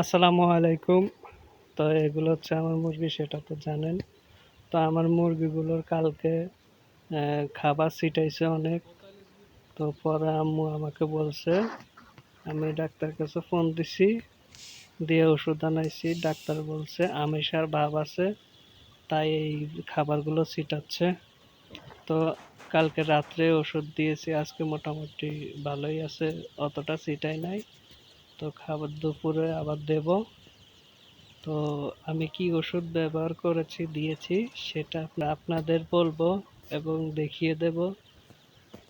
আসসালামু আলাইকুম। তো এগুলো হচ্ছে আমার মুরগি, সেটা তো জানেন। তো আমার মুরগিগুলোর কালকে খাবার ছিটাইছে অনেক। তো পরে আম্মু আমাকে বলছে, আমি ডাক্তার কাছে ফোন দিছি, দিয়ে ওষুধ আনাইছি। ডাক্তার বলছে আমিষার ভাব আছে, তাই এই খাবারগুলো ছিটাচ্ছে। তো কালকে রাত্রে ওষুধ দিয়েছি, আজকে মোটামুটি ভালোই আছে, অতটা ছিটাই নাই। তো খাবার দুপুরে আবার দেব। তো আমি কি ওষুধ ব্যবহার করেছি, দিয়েছি, সেটা আপনাদের বলব এবং দেখিয়ে দেব।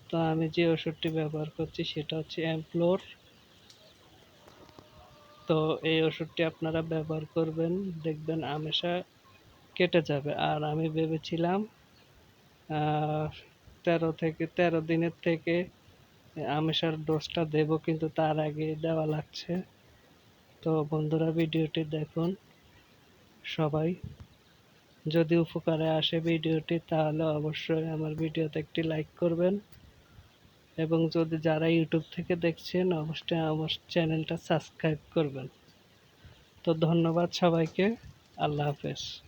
তো আমি যে ওষুধটি ব্যবহার করছি, সেটা হচ্ছে অ্যাম্পলোর তো এই ওষুধটি আপনারা ব্যবহার করবেন, দেখবেন আমেশা কেটে যাবে। আর আমি ভেবেছিলাম তেরো থেকে, তেরো দিনের থেকে আমেশার ডোজটা দেব কিন্তু তার আগে দেওয়া লাগছে। তো বন্ধুরা, ভিডিওটি দেখুন সবাই। যদি উপকারে আসে ভিডিওটি, তাহলে অবশ্যই আমার ভিডিওতে একটি লাইক করবেন। এবং যদি যারা ইউটিউব থেকে দেখছেন, অবশ্যই আমার চ্যানেলটা সাবস্ক্রাইব করবেন। তো ধন্যবাদ সবাইকে। আল্লাহ হাফেজ।